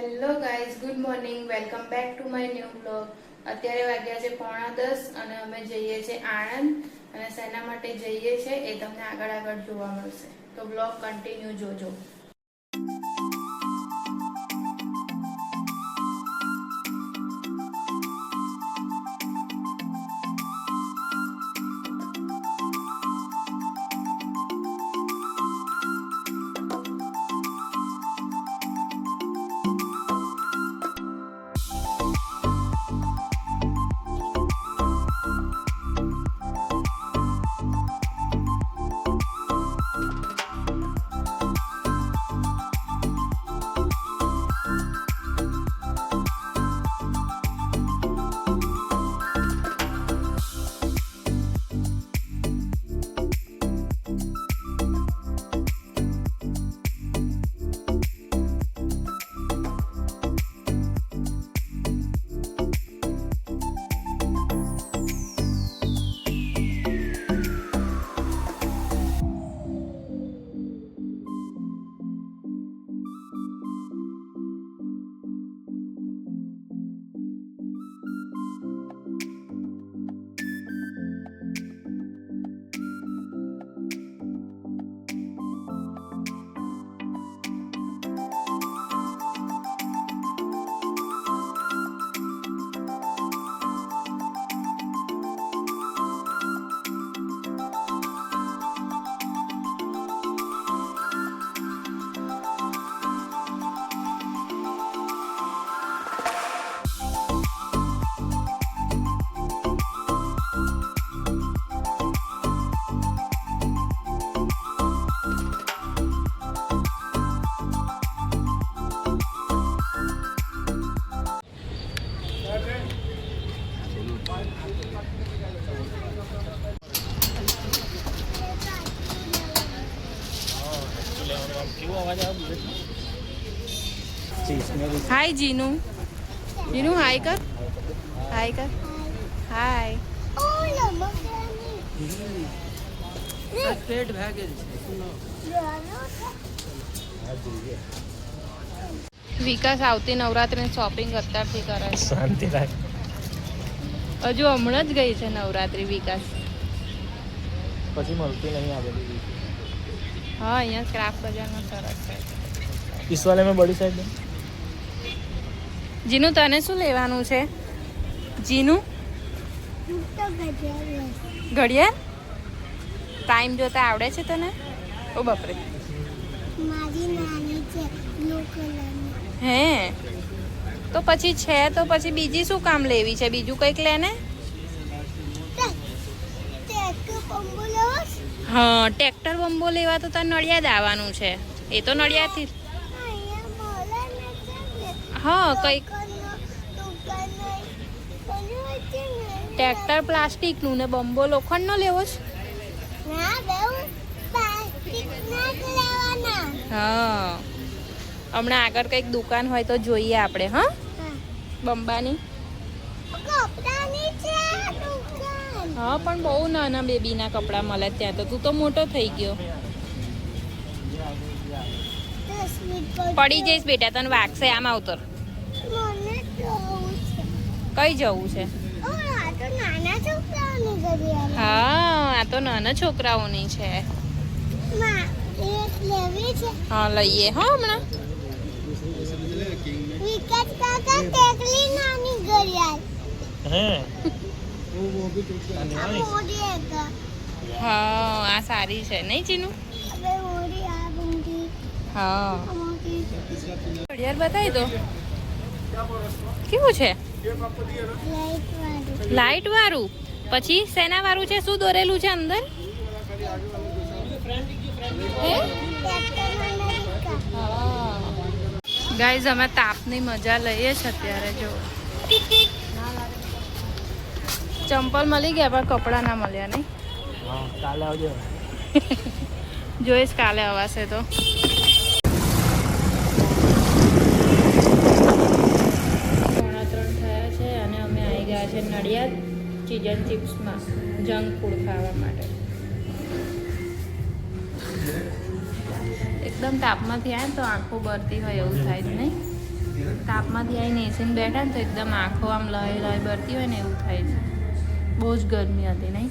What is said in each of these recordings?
Hello guys good morning welcome back to my new blog અત્યારે વાગ્યા છે પોણા દસ અને અમે જઈએ છીએ આણંદ અને શેના માટે જઈએ છીએ. એ તમને આગળ આગળ જોવા મળશે. તો બ્લોગ કન્ટિન્યુ જોજો. હાય જીનુ જીનુ હાય કર હાય કર હાય વિકાસ આવતી નવરાત્રીની શોપિંગ અત્યારથી કરે શાંતિ રાખ. હજુ હમણાં જ ગઈ છે નવરાત્રી વિકાસ. પછી મળતી નહીં આ હા અહીંયા ક્રાફ્ટ બજારમાં સરસ છે. ઈસવાલે મેં બડી સાઈડ જીનુ તને શું લેવાનું છે? જીનુ? ઘડિયાળ? ટાઈમ જોતા આવડે છે તને? ઓ બાપરે. હે? તો પછી છે તો પછી બીજી શું કામ લેવી છે? બીજું કંઈક લે ને હા ટ્રેક્ટર બંબો લેવા તો તને નડિયાદ આવવાનું છે. એ તો નડિયાદથી જ. અહીંયા મળે ને છે ને હા કંઈક ટ્રેક્ટર પ્લાસ્ટિકનું ને બંબો લોખંડનો લેવો છે? હા. હમણાં આગળ કંઈક દુકાન હોય તો જોઈએ આપણે હા? બંબાની. હા પણ બહુ નાના બેબીના કપડાં મળે ત્યાં તો. તું તો મોટો થઈ ગયો. પડી જઈશ બેટા તને વાગશે આમ છે કઈ જવું છે? હા આ તો નાના છોકરાઓની છે. માં એક લેવી છે હા લઈએ. હા હમણાં. વિકેટ કાકા ટેકલી નાની ઘડિયાળ हैं આ હા આ સારી છે. નહીં ચીનું? હા. ઘડિયાળ બતાવી દો. કેવું છે? લાઈટ વાળું પછી સેના વાળું છે શું દોરેલું છે અંદર? ગાઈઝ અમે તાપની મજા લઈએ છીએ અત્યારે જો. ચંપલ મળી ગયા પણ કપડાં ના મળ્યા નહીં. કાલે આવજો. જોઈશ કાલે આવશે તો. છે નડિયાદ ચીજન ચિપ્સમાં જંક ફૂડ ખાવા માટે. એકદમ તાપમાંથી આવે તો આંખો બરતી હોય એવું થાય જ નહીં. તાપમાંથી આવીને એસીને બેઠા ને તો એકદમ આંખો આમ લઈ લઈ બરતી હોય ને એવું થાય છે બહુ જ ગરમી હતી નહીં?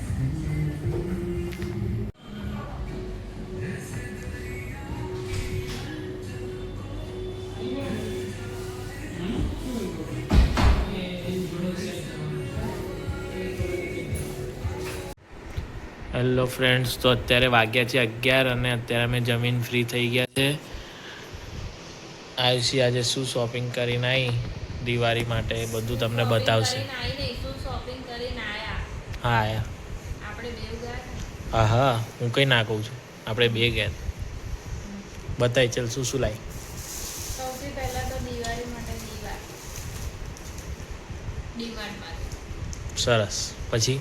હેલો ફ્રેન્ડ્સ તો અત્યારે વાગ્યા છે અગિયાર અને અત્યારે અમે જમીન ફ્રી થઈ ગયા છે. આયુષી આજે શું શોપિંગ કરીને આવી દિવાળી માટે એ બધું તમને બતાવશે. હા હા હા હું કંઈ ના કહું છું. આપણે બે ગયા બતાવી ચાલ શું શું લાવી સરસ. પછી?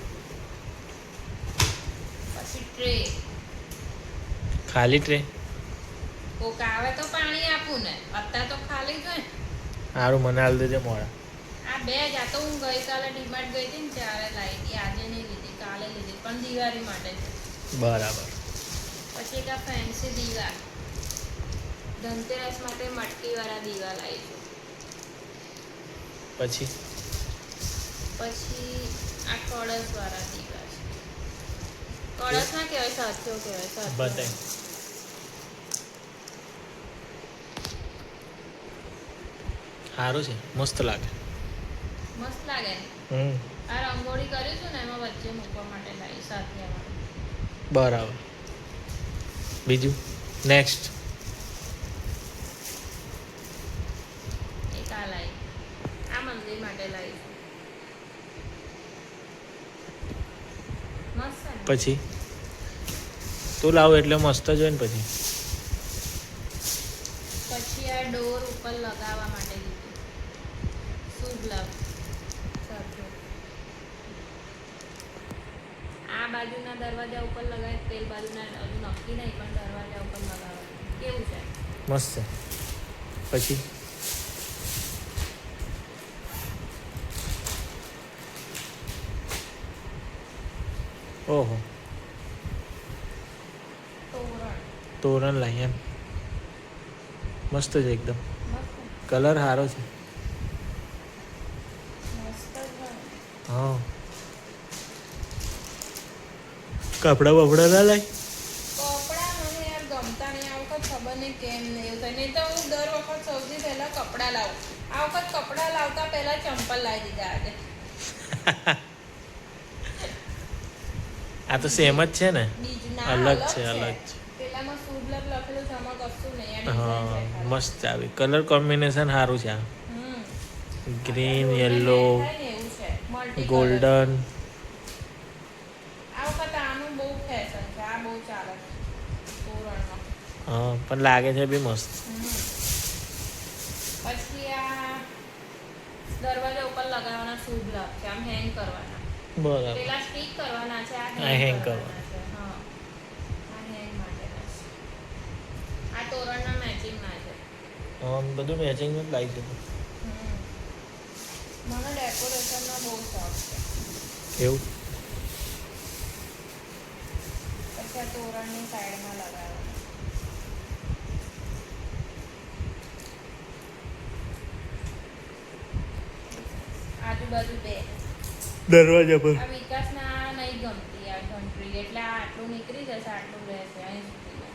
ટ્રે. ખાલી ટ્રે? કોક આવે તો પાણી આપું ને અત્યારે તો ખાલી જ હોય સારું મને હાલ દેજે મોડા. આ બે જ આ તો હું ગઈકાલે ડીમાર્ટ ગઈ હતી ને ત્યારે લાવી હતી આજે નહીં લીધી કાલે લીધી પણ દિવાળી માટે. બરાબર. પછી એક આ ફેન્સી દીવા. ધનતેરસ માટે મટકીવાળા દીવા લાવી છું. પછી? પછી આ કળશવાળા દીવા કળશ ના કહેવાય સાથીઓ કહેવાય સાથીઓ બતાય સારું છે મસ્ત લાગે. મસ્ત લાગે. હમ. આ રંગોળી કર્યું છું ને એમાં વચ્ચે મૂકવા માટે લાવી સાથે બરાબર. બીજું? નેક્સ્ટ એક આ લાવી. આ મંદિર માટે લાવી છું મસ્ત છે ને પછી? તું લાવ એટલે મસ્ત જ હોય ને પછી. પછી આ ડોર ઉપર લગાવવા માટે શુભ આ બાજુના દરવાજા ઉપર લગાવે પેલ બાજુના હજુ નક્કી નહીં પણ દરવાજા ઉપર લગાવે કેવું છે? મસ્ત પછી? ઓહો. તોરણ તોરણ લાવી એમ. મસ્ત છે એકદમ. કલર સારો છે. હા. કપડા બપડા ના લાય? કપડાં મને યાર ગમતા નહીં. આ વખત ખબર નહીં કેમ નહીં એવું થાય. નહીં તો હું દર વખત સૌથી પહેલા કપડાં લાવું. આ વખત કપડાં લાવતા પહેલા ચંપલ લાવી દીધા આજે આ તો સેમ જ છે ને? અલગ છે, અલગ છે. હા. મસ્ત આવી. કલર કોમ્બિનેશન સારું છે આ. Green yellow. ગોલ્ડન હા પણ લાગે છે બી મસ્ત. પછી આ દરવાજા ઉપર લગાવવાના શુભ લાભ છે. આમ હેંગ કરવાના. બરાબર. પેલા સ્ટીક કરવાના છે આ hang કરવાના છે હા. આ હેંગ માટેના છે. આ તોરણના મેચિંગના છે. હા બધું મેચિંગ જ લાવી હમ. મને ડેકોરેશનનો બહુ શોખ છે. એવું? પછી આ તોરણની સાઈડમાં લગાવવાનું આજુબાજુ બે. દરવાજા પર. વિકાસના નહીં ગમતી આ ઘંટડી એટલે આટલું નીકળી જશે આટલું રહેશે અહીં સુધી.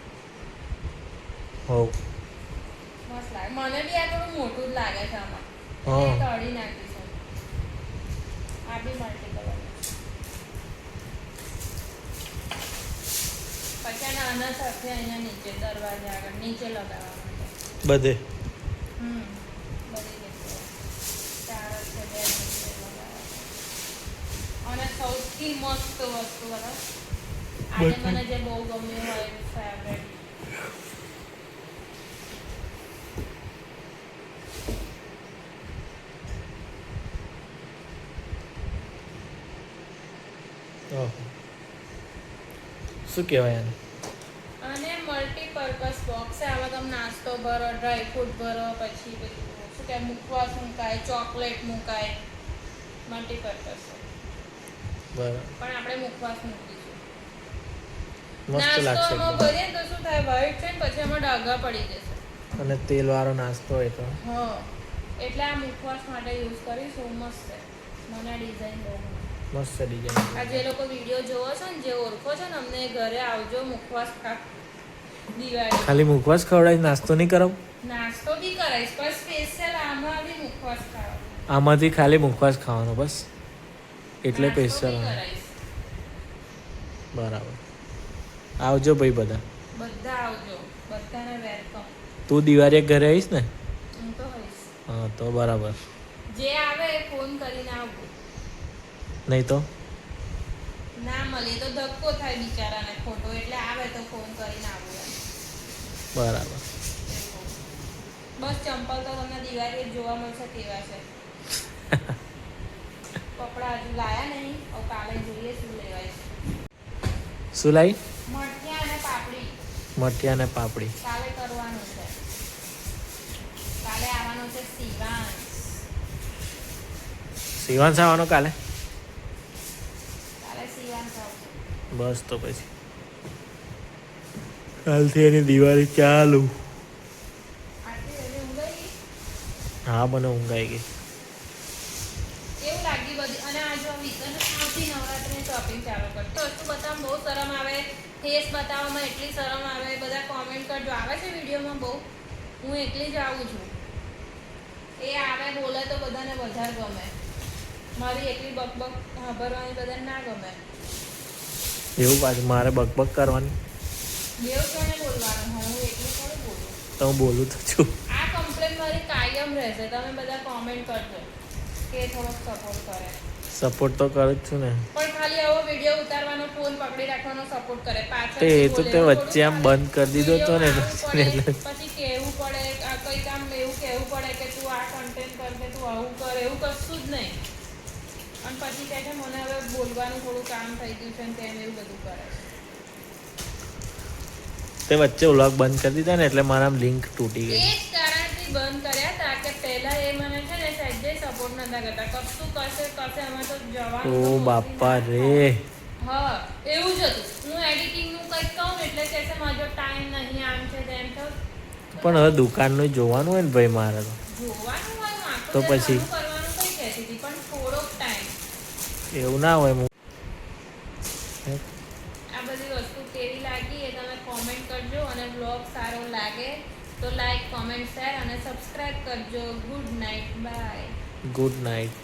હોવ. મસ્ત લાગે. મને બી આ થોડું મોટું જ લાગે છે આમાં. હા. તળી નાખીશું આ બી મલ્ટી કલર પછી આ નાના સાથે અહીંયા નીચે દરવાજા આગળ નીચે લગાવવા માટે. બધે. હમ બધી જગ્યાએ ચાર જ છે બે જગ્યાએ લગાવવા અને સૌથી મસ્ત વસ્તુ બરાબર? આજે મને જે બહુ ગમ્યું હોય ફેવરેટ શું કહેવાય આને? અને મલ્ટીપર્પઝ બોક્સ છે. આમાં તમે નાસ્તો ભરો ડ્રાય ફ્રૂટ ભરો પછી શું કે મૂકવા મુકાય ચોકલેટ મુકાય. મલ્ટીપર્પઝ પણ આપણે મુખવાસ મૂકીશું. મસ્ત લાગશે. એકદમ. ભરીએ તો શું થાય વાઈટ છે પછી એમાં ડાઘા પડી જશે. અને તેલ વાળો નાસ્તો હોય તો. હા એટલે આ મુખવાસ માટે યુઝ કરીશું મસ્ત છે. મને ડિઝાઇન બહુ મસ્ત ડિઝાઇન આ જે લોકો વીડિયો જોવો છો ને જે ઓળખો છો ને અમને ઘરે આવજો મુખવાસ ખા દિવાળી. ખાલી મુખવાસ ખવડાવી નાસ્તો નહીં કરાવું? નાસ્તો બી કરાવીશ પણ સ્પેશિયલ આમાં બી મુખવાસ ખાવ આમાંથી ખાલી મુખવાસ ખાવાનો બસ. એટલે સ્પેશિયલ બરાબર. આવજો ભાઈ બધા. બધા આવજો. બધાને વેલકમ તું દિવાળી ઘરે આવીશ ને? હું તો આવીશ. હા તો બરાબર. જે આવે ફોન કરીને આવજો. નહીં તો? ના મળે તો ધક્કો થાય બિચારાને ખોટો એટલે આવે તો ફોન કરીને આવજો બરાબર. બસ ચંપલ તો તમને દિવાળી જોવા મળશે તેવા છે. લાયા નહીં હવે કાલે જોઈએ શું લેવાય છે. શું લાવી મઠિયા અને પાપડી. મઠિયા ને પાપડી. કાલે કરવાનું છે. કાલે આવવાનું છે કાલે? કાલે શિવાંશ આવશે બસ તો પછી. કાલથી એની દિવાળી ચાલુ? હા મને ઊંઘાઈ ગઈ. અને આ જો વીકેન્ડ આવતી શોપિંગ ચાલુ કર. તો બતાવવામાં બહુ શરમ આવે ફેસ બતાવવામાં એટલી શરમ આવે બધા કોમેન્ટ કરજો. આવે છે વિડીયોમાં બહુ? હું એકલી જ આવું છું. એ આવે બોલે તો બધાને વધારે ગમે. મારી એકલી બકબક સાંભળવાની બધાને ના ગમે. એવું પાછું મારે બકબક કરવાની? બેવ જણે બોલવાનું? હું એટલું બોલું. તો હું બોલું તો છું. આ કમ્પ્લેન મારી કાયમ રહેશે. તમે બધા કોમેન્ટ કરજો કે થોડોક સપોર્ટ કરે. સપોર્ટ તો કરું જ છું ને. પણ ખાલી આવો વિડિયો ઉતારવાનો ફોન પકડી રાખવાનો સપોર્ટ કરે. પાછળ તે એ તો તે વચ્ચે આમ બંધ કરી દીધો તો ને પછી કેવું પડે આ આમ એવું કહેવું પડે કે તું આ કન્ટેન્ટ કર કે તું આવું કર એવું કશું જ નહીં. અને પછી કહે છે મને હવે બોલવાનું થોડું કામ થઈ ગયું છે ને તેમ એવું બધું કરે તે વચ્ચે વ્લોગ બંધ કરી દીધા ને એટલે મારા લિંક તૂટી ગઈ. બંધ કર્યા હતા કે પહેલા એ મને છે ને સહેજે સપોર્ટ નતા કરતા. કશું કરશે કરશે અમે તો જવાનું ઓ બાપા રે. હા એવું જ હતું. હું એડિટિંગનું કંઈક કહું એટલે કે છે મારો ટાઈમ નહીં આમ છે તેમ તો. પણ હવે દુકાનનું જોવાનું હોય ને ભાઈ મારે તો. જોવાનું હોય તો પછી? કરવાનું કઈ કહેતી હતી પણ થોડોક ટાઈમ એવું ના હોય હું આ બધી વસ્તુ કેવી લાગી એ તમે કોમેન્ટ કરજો અને બ્લોગ સારો લાગે તો લાઈક કોમેન્ટ શેર અને સબસ્ક્રાઇબ કરજો. Good night bye good night